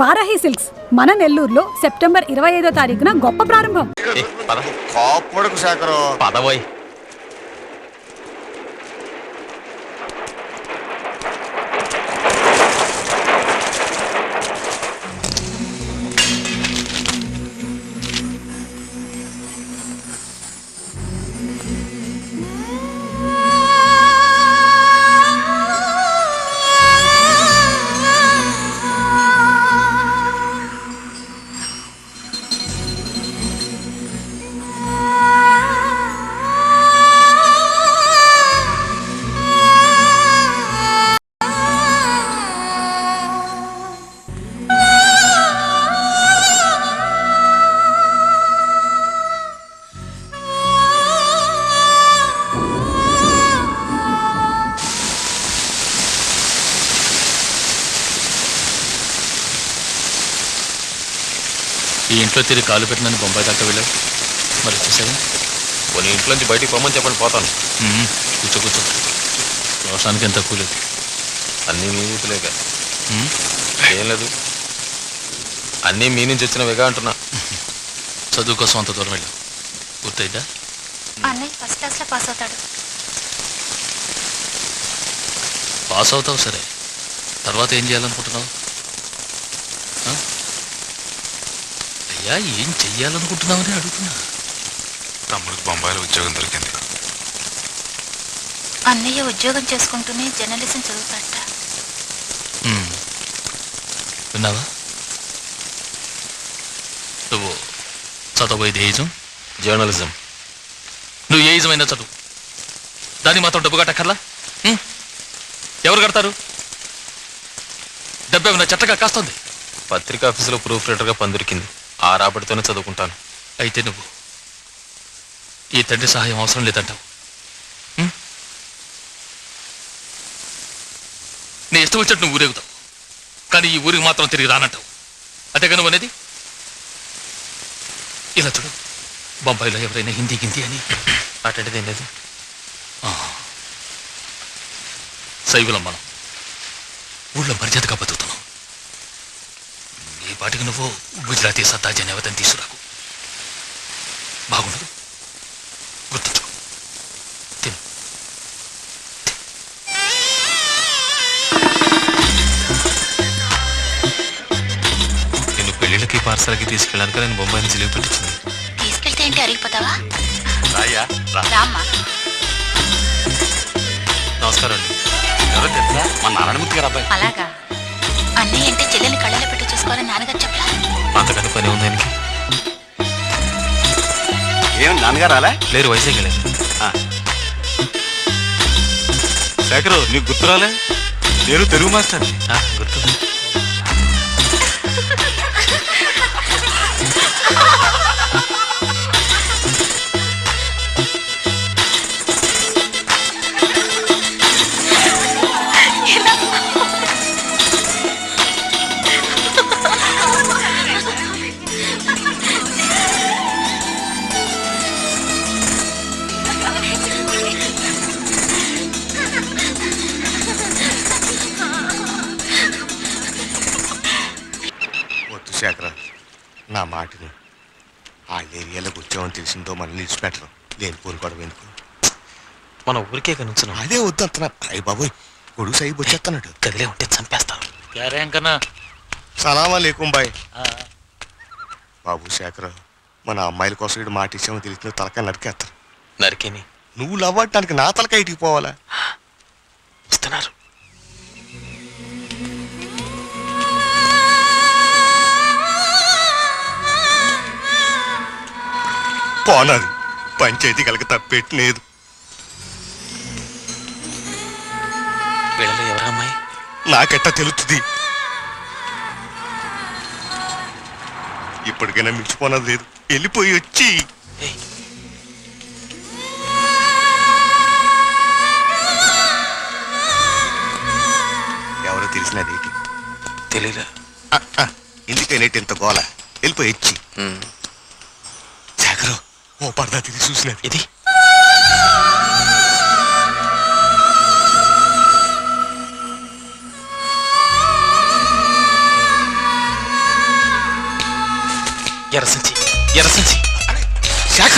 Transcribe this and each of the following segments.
Varahi silks మన నెల్లూరులో September ఇరవై ఐదో తారీఖున గొప్ప ప్రారంభం. పదవోయ్. ఇంట్లో తిరిగి కాలు పెట్టినని బొంబాయి దాకా వెళ్ళావు? మరి వచ్చేసావా? కొన్ని ఇంట్లోంచి బయటికి పొమ్మని చెప్పండి పోతాను. కూర్చో కూర్చో. రోషానికి ఎంత కూలేదు అన్నీ మీ నీతులేక మ్మ్. ఏం లేదు. అన్నీ మీ నుంచి వచ్చినవిగా అంటున్నా. చదువు కోసం అంత దూరం వెళ్ళావు. పూర్తయిద్దా అన్నయ్య ఫస్ట్ క్లాస్లో పాస్ అవుతాడు. పాస్ అవుతావు సరే. తర్వాత ఏం చేయాలనుకుంటున్నావు? అయ్యా ఏం చెయ్యాలనుకుంటున్నావని అడుగుతున్నా. తమ్ముడికి బొంబాయిలో ఉద్యోగం దొరికింది. అన్నయ్య ఉద్యోగం చేసుకుంటూనే జర్నలిజం చదువుతాడట. విన్నావా? నువ్వు చదవబోయేది ఏ ఇజం జర్నలిజం. నువ్వు ఏ ఇజమైనా చదువు. దాన్ని మాత్రం డబ్బు కట్టక్కర్లా? ఎవరు కడతారు? డబ్బు ఏమైనా చెట్టగా కాస్తుంది? పత్రికా ఆఫీసులో ప్రూఫ్ రీడర్గా పని దొరికింది. ఆ రాబడితోనే చదువుకుంటాను. అయితే నువ్వు ఈ తండ్రి సహాయం అవసరం లేదంటావు. నీ ఇష్టం వచ్చినట్టు నువ్వు ఊరేగుతావు. కానీ ఈ ఊరికి మాత్రం తిరిగి రానంటావు. అదే నువ్వు అనేది? ఇలా చూడు. బొంబాయిలో ఎవరైనా హిందీ గింది అని అటువంటిది ఏం లేదు. శైవులం మనం ఊళ్ళో మర్యాద పాటికి నువ్వు గుజరాతీ సత్తాజీ అనే అవతని తీసుకురాకు. బాగుండదు. గుర్తుంచుకో. తిను. నేను పెళ్ళిళ్ళకి పార్సల్కి తీసుకెళ్ళాను నేను బొంబాయి నుంచి లీవ్ పెట్టించింది తీసుకెళ్తే ఏంటి అరిగిపోతావా? రాయ్యా రామ్మా. నమస్కారం అండి. ఎవరో తెలుసా? మా నారాయణమూర్తి గారు అబ్బాయి. అలాగా. అన్నయ్య అంటే చెల్లెల్ని కళ్ళలో పెట్టి చూసుకోవాలని నాన్నగారు చెప్పలా? అంతకంటే పని ఉంది ఆయనకి ఏం నాన్నగారు అలా లేరు వైజాగ్ వెళ్ళారు శేఖరు నీకు గుర్తురాలే నేను తెలుగు మాస్టర్ ఆ, గుర్తు. నా మాటని ఆ ఏరియాలోకి వచ్చామని తెలిసిందో మనల్ని నిలిచిపెట్టరు. లేని పోనుకోవడం ఎందుకు? మన ఊరికే కనుంచున్నాం అదే వద్దు అంటున్నా. అయ్యి బాబోయ్ కొడుకు సైబు వచ్చేస్తున్నాడు కదిలే ఉంటే చంపేస్తాను కన్నా సలామా లేకుం బాయ్. బాబు శేఖర మన అమ్మాయిల కోసం ఇటు మాట ఇచ్చామో తెలిసిన తలకాయ నరికేస్తారు. నరికేని. నువ్వు లవ్వటానికి నా తలకాయ ఇటుకు పోవాలా? ఇస్తున్నారు. పోనాది పంచాయతీ కలక తప్పెట్టినేదు వీళ్ళలో ఎవరు అమ్మాయి? నాకెట్టా తెలుస్తుంది. ఇప్పటికైనా మించిపోనది లేదు. వెళ్ళిపోయి వచ్చి. ఎవరో తెలిసినదేంటి తెలీదా? ఎందుకైనా ఇంత గోల? వెళ్ళిపోయి వచ్చి. ఓ పర్దా తిరిగి చూసలేదు ఇది ఎరసంచి ఎరసించి శాఖ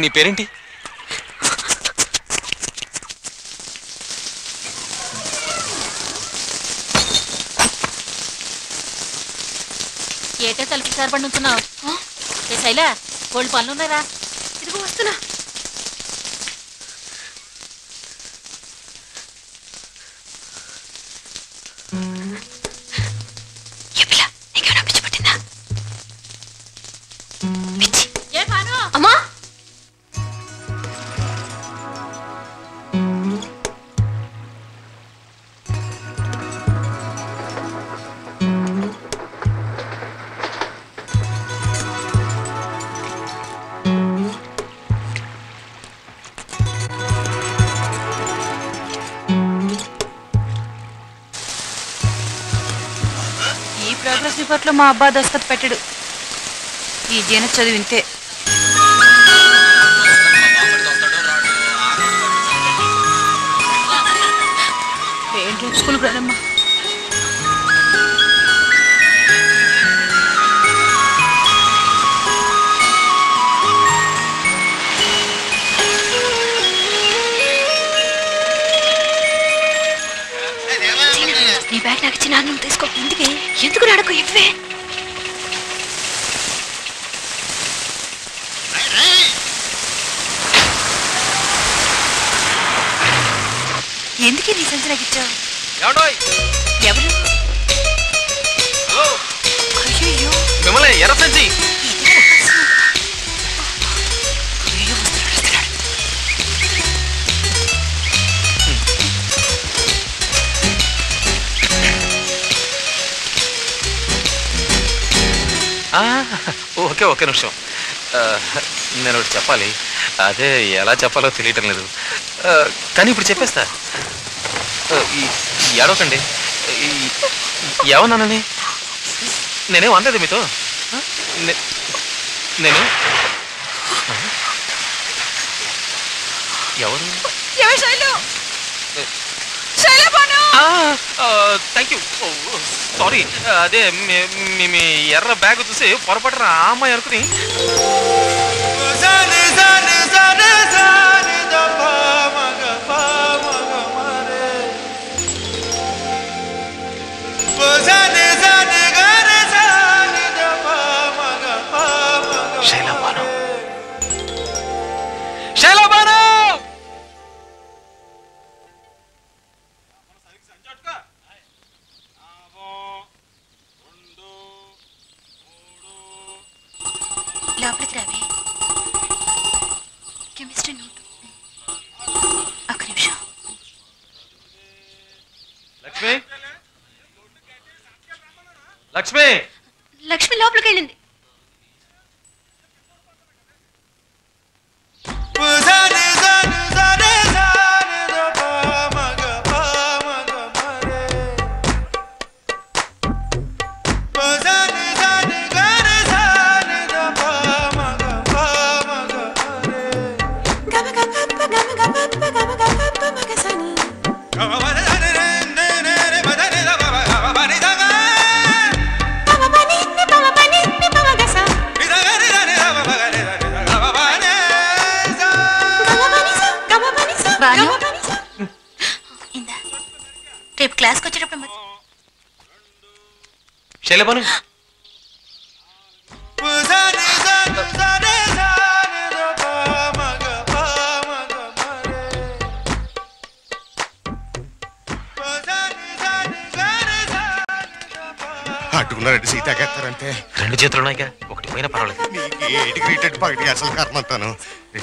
నీ పేరేంటి? ఏటే తలుపు సరిపడి నుంచున్నావు? ఏ శైలా కోళ్ళు పనులు ఉన్నారా ఇదిగో వస్తున్నా. మా అబ్బా దస్తఖత్ పెట్టాడు. ఈ జీన చదివింతే ఏంటి? స్కూల్కి రాదమ్మా నీ బ్యాగ్ నాకు ఇచ్చి నాన్న తీసుకో. ఎందుకే? ఎందుకు నడకు? ఇవ్వే. ఎందుకే నీ సంచి నాకు ఇచ్చావు? ఎవరు? హలో. అయ్యో మిమ్మల్ని ఎర్రసంచి అయ్యో ఓకే ఒకే నిమిషం. నేను ఒకటి చెప్పాలి. అదే ఎలా చెప్పాలో తెలియటం లేదు. కానీ ఇప్పుడు చెప్పేస్తా. ఏడవకండి. ఏమన్నానని? నేనేం అనలేదు మీతో. నేను? ఎవరు? థ్యాంక్ యూ సారీ అదే మీ- ఎర్ర బ్యాగ్ చూసి పొరపాటున అమ్మాయి అనుకుని లక్ష్మి! లక్ష్మి లోపలికి వెళ్ళింది శైలబాను అడ్డుకున్నారంటే సీతాకెత్తారంటే రెండు చేతులు ఉన్నాయిగా. ఒకటి పోయినా పర్వాలేదు. నీకు ఏటికి రేటెడ్ పగటి అసలు కర్మంతాను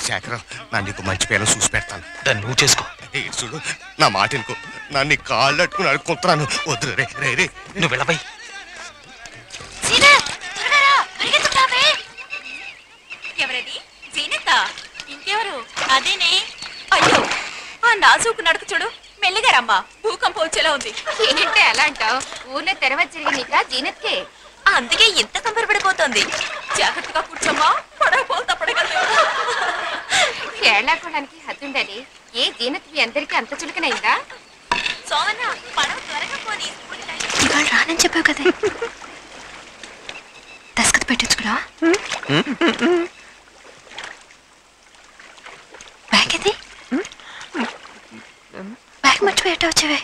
శేఖరం నా నీకు మంచి పేరు చూసి పెడతాను. దాన్ని నువ్వు చేసుకో. ఏ చూడు నా మాట అనుకో నా నీ కాళ్ళు అట్టుకుని అడుక్కుంటున్నాను. వద్దు రే రే రే. నువ్వు వెళ్ళబోయ్. అదేనే? అయ్యో ఆ నాజూకు నడుకు చూడు. మెల్లిగా రమ్మా. భూకంపం వచ్చేలా ఉంది. ఏంటంటే అలా అంటావు? ఊర్లో తెరవ తిరిగినాక జీనత్కే? అందుకే ఇంత కంపరపడిపోతుంది జాగ్రత్తగా కూర్చోమ్మా. పడకపోతే తప్పడగలదు ఏళ్ళాకోడానికి హద్దుండాలి. ఏ జీనత్ మీ అందరికీ అంత చులకనైందా? సోమన్న పడవ త్వరగా పోనీ. ఇవాళ రానని చెప్పావు కదా. దస్కత్ పెట్టించుకురా ఇది బ్యాగ్ మర్చిపోయేట వచ్చేవే?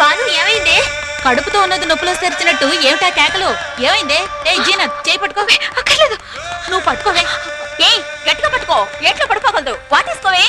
బాను ఏమైంది? కడుపుతో ఉన్నది నొప్పులు తెరిచినట్టు ఏమిటా కేకలు? ఏమైంది? ఏ జీనత్ చేయి పట్టుకో. అక్కర్లేదు. నువ్వు పట్టుకోవే. ఏయ్ గట్టిగా పట్టుకో. ఏట్లో పడుకోగలదు. వాటేసుకోవే.